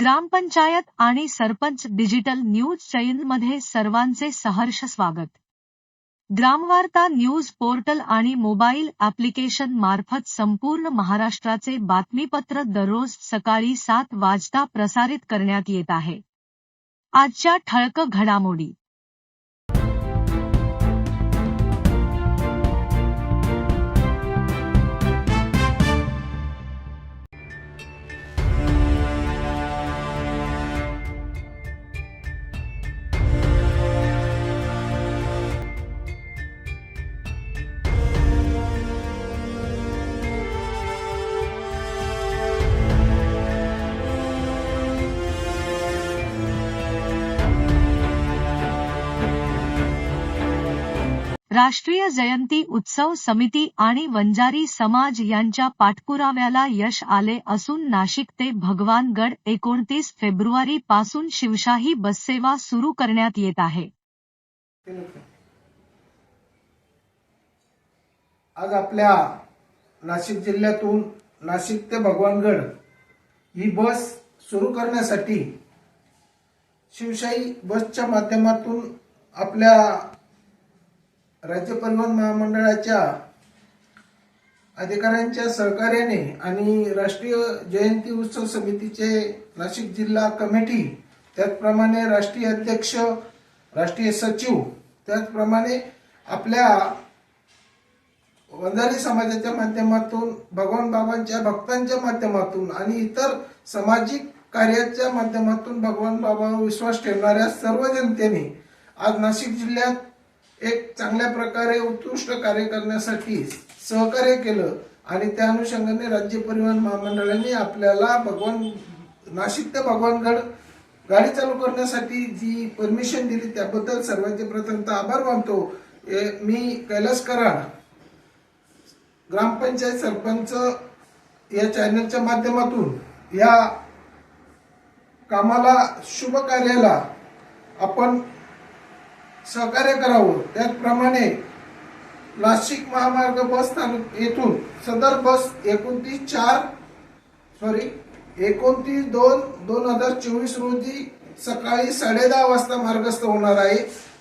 ग्रामपंचायत आणि sarpanch digital news चॅनलमध्ये सर्वांचे सहर्ष स्वागत. ग्रामवार्ता न्यूज पोर्टल आणि मोबाईल ॲप्लिकेशन मार्फत संपूर्ण महाराष्ट्राचे बातमीपत्र दररोज सकाळी सात वाजता प्रसारित करण्यात येत आहे. आजच्या ठळक घडामोडी. राष्ट्रीय जयंती उत्सव समिती आणि वंजारी समाज यांच्या पाठपुराव्याला यश आले असून नाशिक ते भगवानगड एकोणतीस फेब्रुवारी पासून शिवशाही बससेवा सुरू करण्यात येत आहे. आज आपल्या नाशिक जिल्ह्यातून नाशिक ते भगवानगड ही बस सुरू करण्यासाठी शिवशाही बसच्या माध्यमातून आपल्या राज्य परिवहन महामंडळाच्या अधिकाऱ्यांच्या सहकार्याने आणि राष्ट्रीय जयंती उत्सव समितीचे नाशिक जिल्हा कमिटी त्याचप्रमाणे राष्ट्रीय अध्यक्ष राष्ट्रीय सचिव त्याचप्रमाणे आपल्या वंजारी समाजाच्या माध्यमातून भगवान बाबांच्या भक्तांच्या माध्यमातून आणि इतर सामाजिक कार्याच्या माध्यमातून भगवान बाबावर विश्वास ठेवणाऱ्या सर्व जनतेने आज नाशिक जिल्ह्यात एक चांगल्या प्रकारे उत्कृष्ट कार्य करण्यासाठी सहकार्य केलं आणि त्या अनुषंगाने राज्य परिवहन महामंडळाने आपल्याला भगवान नाशिक ते भगवानगड गाडी चालू करण्यासाठी जी परमिशन दिली त्याबद्दल सर्वांचे प्रथमतः आभार मानतो. मी कैलास कराड ग्रामपंचायत सरपंच या चॅनलच्या माध्यमातून या कामाला शुभ कार्याला आपण सहकार्य करावं. त्याचप्रमाणे नाशिक महामार्ग बस स्थानक येथून सदर बस एकोणतीस चार सॉरी एकोणतीस दोन दोन हजार चोवीस रोजी सकाळी साडेदहा वाजता मार्गस्थ होणार आहे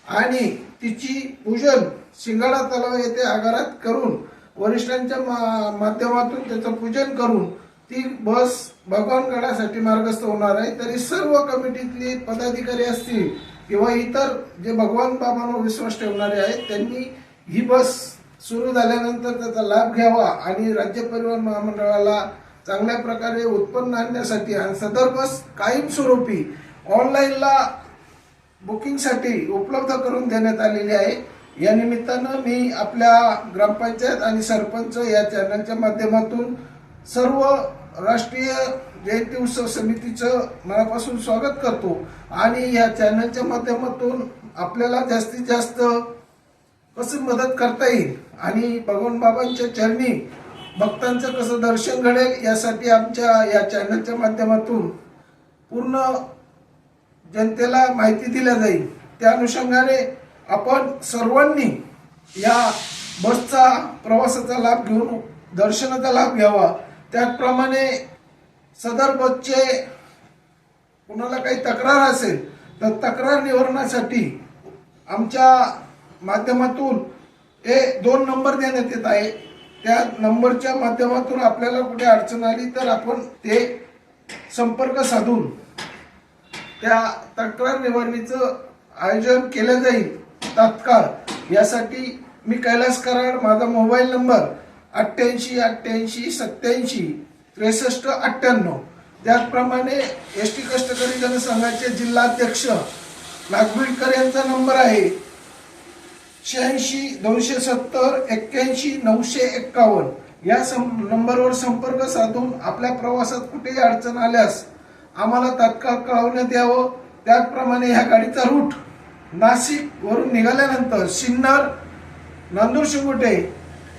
आणि तिची पूजन शिंगाडा तलाव येथे आगारात करून वरिष्ठांच्या मा- माध्यमातून त्याचं पूजन करून ती बस भगवानगडासाठी मार्गस्थ होणार आहे. तरी सर्व कमिटीतले पदाधिकारी असतील किंवा इतर जे भगवान बाबांवर विश्वास ठेवणारे आहेत त्यांनी ही बस सुरू झाल्यानंतर त्याचा लाभ घ्यावा आणि राज्य परिवहन महामंडळाला चांगल्या प्रकारे उत्पन्न आणण्यासाठी आणि सदर बस कायमस्वरूपी ऑनलाईनला बुकिंगसाठी उपलब्ध करून देण्यात आलेली आहे. या निमित्तानं मी आपल्या ग्रामपंचायत आणि सरपंच या चॅनलच्या माध्यमातून सर्व राष्ट्रीय जयंती उत्सव समितीचं मनापासून स्वागत करतो. आणि या चॅनलच्या माध्यमातून आपल्याला जास्तीत जास्त कसं मदत करता येईल? आणि भगवान बाबांच्या चरणी भक्तांचं कसं दर्शन घडेल यासाठी आमच्या या चॅनलच्या माध्यमातून पूर्ण जनतेला माहिती दिल्या जाईल. त्या अनुषंगाने आपण सर्वांनी या बसचा प्रवासाचा लाभ घेऊन दर्शनाचा लाभ घ्यावा. त्याचप्रमाणे सदर बसचे कुणाला काही तक्रार असेल तर तक्रार निवारणासाठी आमच्या माध्यमातून हे दोन नंबर देण्यात येत आहे. त्या नंबरच्या माध्यमातून आपल्याला कुठे अडचण आली तर आपण ते संपर्क साधून त्या तक्रार निवारणीचं आयोजन केलं जाईल तात्काळ. यासाठी मी कैलास कराड माझा मोबाईल नंबर अठ्ठ्याऐंशी अठ्ठ्याऐंशी सत्याऐंशी त्रेसष्ट अठ्ठ्याण्णव. त्याचप्रमाणे एस टी कष्टकरी जनसंघाचे जिल्हाध्यक्ष नागभीडकर यांचा नंबर आहे. शहाऐंशी दोनशे सत्तर एक्क्याऐंशी नऊशे एक्कावन्न. या सं नंबरवर संपर्क साधून आपल्या प्रवासात कुठेही अडचण आल्यास आम्हाला तात्काळ कळवण्यात यावं. त्याचप्रमाणे ह्या गाडीचा रूट नाशिक वरून निघाल्यानंतर सिन्नर नांदूर शिंगोटे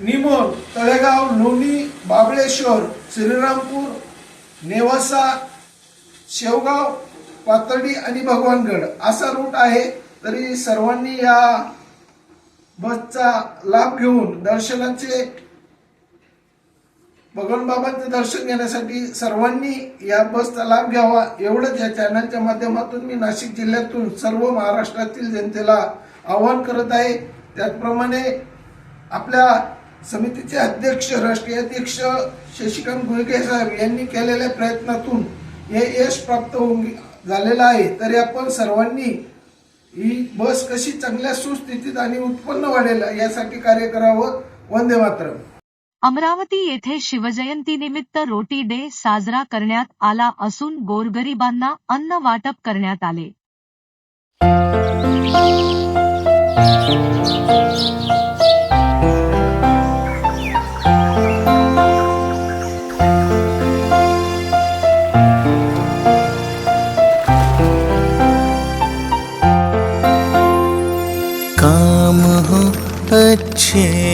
निमोण तळेगाव लोणी बाबळेश्वर श्रीरामपूर नेवासा शेवगाव पातर्डी आणि भगवानगड असा रूट आहे. तरी सर्वांनी या बसचा लाभ घेऊन दर्शनाचे भगवानबाबांचं दर्शन घेण्यासाठी सर्वांनी या बसचा लाभ घ्यावा. एवढंच या चॅनलच्या माध्यमातून मी नाशिक जिल्ह्यातून सर्व महाराष्ट्रातील जनतेला आवाहन करत आहे. त्याचप्रमाणे आपल्या समितीचे अध्यक्ष राष्ट्रीय अध्यक्ष शशिकांत गुळगे साहेब यांनी केलेल्या प्रयत्नातून हे यश प्राप्त होऊन झालेलं आहे. तरी आपण सर्वांनी ही बस कशी चांगल्या सुस्थितीत आणि उत्पन्न वाढेल यासाठी कार्य करावं? वंदे मातरम. अमरावती येथे शिवजयंतीनिमित्त रोटी डे साजरा करण्यात आला असून गोरगरिबांना अन्न वाटप करण्यात आले.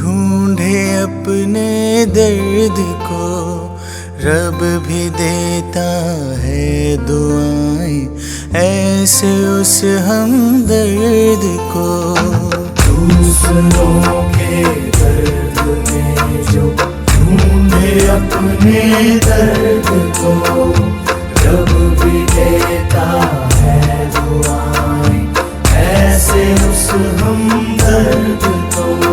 ढूंढे अपने दर्द को, रब भी देता है दुआएँ, ऐसे उस हम दर्द को। दूसरों के दर्द में जो ढूंढे अपने दर्द को, रब भी देता है दुआएँ, ऐसे उस हम दर्द को।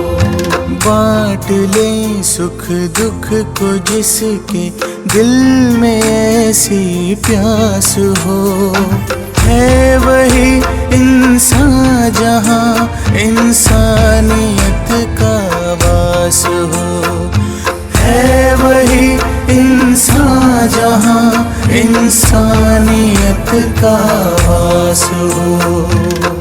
बांट ले सुख दुख को जिसके दिल में ऐसी प्यास हो। है वही इंसान जहाँ इंसानियत का वास हो। है वही इंसान जहाँ इंसानियत का वास हो।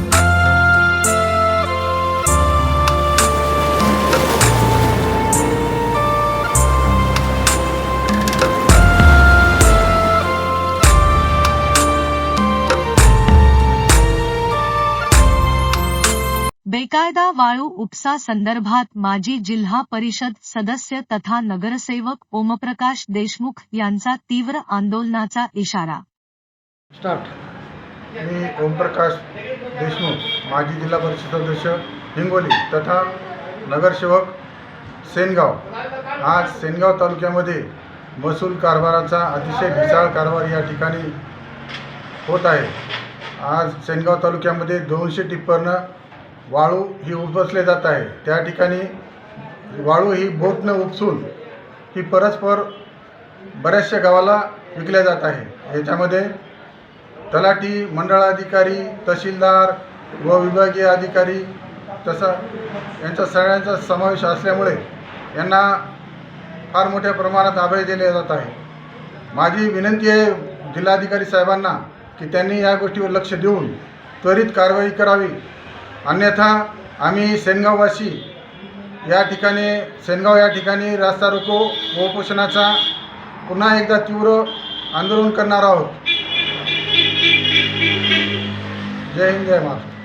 बेकायदा उपसा संदर्भात माजी जिल्हा परिषद सदस्य तथा नगरसेवक ओमप्रकाश देशमुख यांचा तीव्र आंदोलनाचा इशारा. स्टार्ट मी ओमप्रकाश देशमुख माजी जिल्हा परिषद सदस्य हिंगोली तथा नगरसेवक सेनगाव. आज सेनगाव तालुक्यामध्ये महसूल कारभाराचा अतिशय ढिसाळ कारभार या ठिकाणी होत आहे. आज सेनगाव तालुक्यामध्ये दोनशे टिप्परनं वाळू ही उपसले जात आहे. त्या ठिकाणी वाळू ही बोटनं उपसून ही परस्पर बऱ्याचशा गावाला विकल्या जात आहे. याच्यामध्ये तलाठी मंडळाधिकारी तहसीलदार व विभागीय अधिकारी तसा यांचा सगळ्यांचा समावेश असल्यामुळे यांना फार मोठ्या प्रमाणात अभय दिले जात आहे. माझी विनंती आहे जिल्हाधिकारी साहेबांना की त्यांनी या गोष्टीवर लक्ष देऊन त्वरित कारवाई करावी. अन्यथा आम्ही सेनगाववासी या ठिकाणी सेनगाव या ठिकाणी रास्ता रोको व उपोषणाचा पुन्हा एकदा तीव्र आंदोलन करणार आहोत. जय हिंद जय महाराष्ट्र.